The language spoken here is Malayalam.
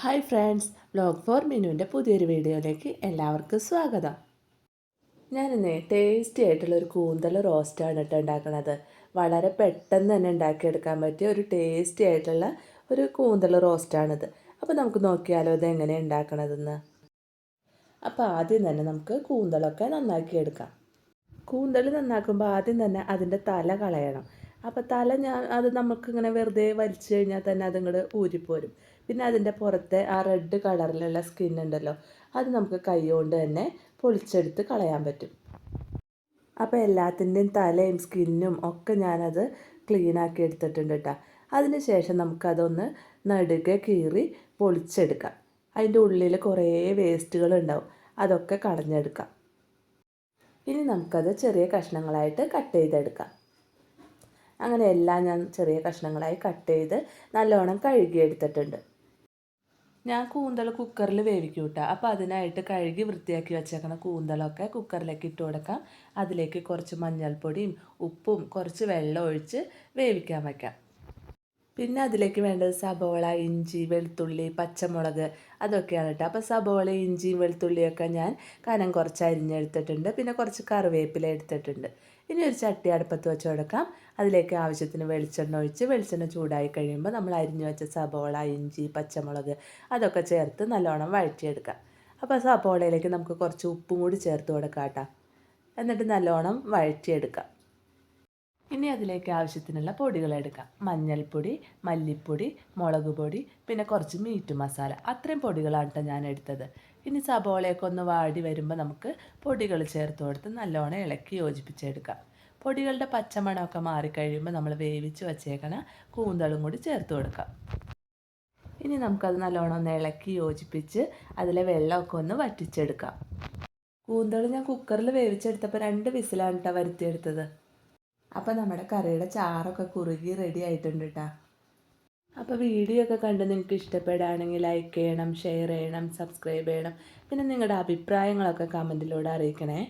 ഹായ് ഫ്രണ്ട്സ് ബ്ലോഗ് ഫോർ മിനുവിന്റെ പുതിയൊരു വീഡിയോയിലേക്ക് എല്ലാവർക്കും സ്വാഗതം. ഞാനിന്ന് ടേസ്റ്റി ആയിട്ടുള്ള ഒരു കൂന്തൽ റോസ്റ്റാണ് കേട്ടോ ഉണ്ടാക്കുന്നത്. വളരെ പെട്ടെന്ന് തന്നെ ഉണ്ടാക്കിയെടുക്കാൻ പറ്റിയ ഒരു ടേസ്റ്റി ആയിട്ടുള്ള ഒരു കൂന്തൽ റോസ്റ്റാണിത് അപ്പോൾ നമുക്ക് നോക്കിയാലോ ഇത് എങ്ങനെയാണ് ഉണ്ടാക്കണതെന്ന്. അപ്പോൾ ആദ്യം തന്നെ നമുക്ക് കൂന്തലൊക്കെ നന്നാക്കിയെടുക്കാം. കൂന്തൽ നന്നാക്കുമ്പോൾ ആദ്യം തന്നെ അതിന്റെ തല കളയണം. അപ്പോൾ തല ഞാൻ അത് നമുക്കിങ്ങനെ വെറുതെ വലിച്ചു കഴിഞ്ഞാൽ തന്നെ അതിങ്ങോട്ട് ഊരിപ്പോരും. പിന്നെ അതിന്റെ പുറത്തെ ആ റെഡ് കളറിലുള്ള സ്കിൻ ഉണ്ടല്ലോ അത് നമുക്ക് കൈ കൊണ്ട് തന്നെ പൊളിച്ചെടുത്ത് കളയാൻ പറ്റും. അപ്പോൾ എല്ലാത്തിന്റെയും തലയും സ്കിന്നും ഒക്കെ ഞാനത് ക്ലീനാക്കി എടുത്തിട്ടുണ്ട് കേട്ടോ അതിന് ശേഷം നമുക്കതൊന്ന് നടുകെ കീറി പൊളിച്ചെടുക്കാം. അതിന്റെ ഉള്ളിൽ കുറേ വേസ്റ്റുകൾ ഉണ്ടാവും അതൊക്കെ കളഞ്ഞെടുക്കാം. ഇനി നമുക്കത് ചെറിയ കഷ്ണങ്ങളായിട്ട് കട്ട് ചെയ്തെടുക്കാം. അങ്ങനെ എല്ലാം ഞാൻ ചെറിയ കഷ്ണങ്ങളായി കട്ട് ചെയ്ത് നല്ലോണം കഴുകിയെടുത്തിട്ടുണ്ട്. ഞാൻ കൂന്തൽ കുക്കറിൽ വേവിക്കും കേട്ടോ അപ്പോൾ അതിനായിട്ട് കഴുകി വൃത്തിയാക്കി വെച്ചേക്കണ കൂന്തലൊക്കെ കുക്കറിലേക്ക് ഇട്ട് കൊടുക്കാം. അതിലേക്ക് കുറച്ച് മഞ്ഞൾപ്പൊടിയും ഉപ്പും കുറച്ച് വെള്ളം ഒഴിച്ച് വേവിക്കാൻ വയ്ക്കാം പിന്നെ അതിലേക്ക് വേണ്ടത് സബോള ഇഞ്ചി വെളുത്തുള്ളി പച്ചമുളക് അതൊക്കെയാണ് കേട്ടോ അപ്പോൾ സബോള ഇഞ്ചിയും വെളുത്തുള്ളിയൊക്കെ ഞാൻ കനം കുറച്ച് അരിഞ്ഞെടുത്തിട്ടുണ്ട്. പിന്നെ കുറച്ച് കറിവേപ്പില എടുത്തിട്ടുണ്ട്. ഇനി ഒരു ചട്ടി അടുപ്പത്ത് വെച്ച് കൊടുക്കാം. അതിലേക്ക് ആവശ്യത്തിന് വെളിച്ചെണ്ണ ഒഴിച്ച് വെളിച്ചെണ്ണ ചൂടായി കഴിയുമ്പോൾ നമ്മൾ അരിഞ്ഞു വെച്ച സബോള ഇഞ്ചി പച്ചമുളക് അതൊക്കെ ചേർത്ത് നല്ലോണം വഴറ്റിയെടുക്കാം. അപ്പോൾ സബോളയിലേക്ക് നമുക്ക് കുറച്ച് ഉപ്പും കൂടി ചേർത്ത് കൊടുക്കാം കേട്ടോ എന്നിട്ട് നല്ലോണം വഴറ്റിയെടുക്കാം. ഇനി അതിലേക്ക് ആവശ്യത്തിനുള്ള പൊടികൾ എടുക്കാം. മഞ്ഞൾപ്പൊടി മല്ലിപ്പൊടി മുളക് പൊടി പിന്നെ കുറച്ച് മീറ്റ് മസാല. അത്രയും പൊടികളാണ് കേട്ടോ ഞാൻ എടുത്തത്. ഇനി സബോളയൊക്കെ ഒന്ന് വാടി വരുമ്പോൾ നമുക്ക് പൊടികൾ ചേർത്ത് കൊടുത്ത് നല്ലോണം ഇളക്കി യോജിപ്പിച്ചെടുക്കാം. പൊടികളുടെ പച്ചമണമൊക്കെ മാറിക്കഴിയുമ്പോൾ നമ്മൾ വേവിച്ച് വച്ചേക്കണ കൂന്തളും കൂടി ചേർത്ത് കൊടുക്കാം. ഇനി നമുക്കത് നല്ലോണം ഒന്ന് ഇളക്കി യോജിപ്പിച്ച് അതിലെ വെള്ളമൊക്കെ ഒന്ന് വറ്റിച്ചെടുക്കാം. കൂന്തൾ ഞാൻ കുക്കറിൽ വേവിച്ചെടുത്തപ്പോൾ രണ്ട് വിസിലാണ് കേട്ടോ വരുത്തിയെടുത്തത്. അപ്പോൾ നമ്മുടെ കറിയുടെ ചാറൊക്കെ കുറുകി റെഡി ആയിട്ടുണ്ട് കേട്ടോ അപ്പോൾ വീഡിയോ ഒക്കെ കണ്ട് നിങ്ങൾക്ക് ഇഷ്ടപ്പെടുകയാണെങ്കിൽ ലൈക്ക് ചെയ്യണം ഷെയർ ചെയ്യണം സബ്സ്ക്രൈബ് ചെയ്യണം. പിന്നെ നിങ്ങളുടെ അഭിപ്രായങ്ങളൊക്കെ കമന്റിലൂടെ അറിയിക്കണേ.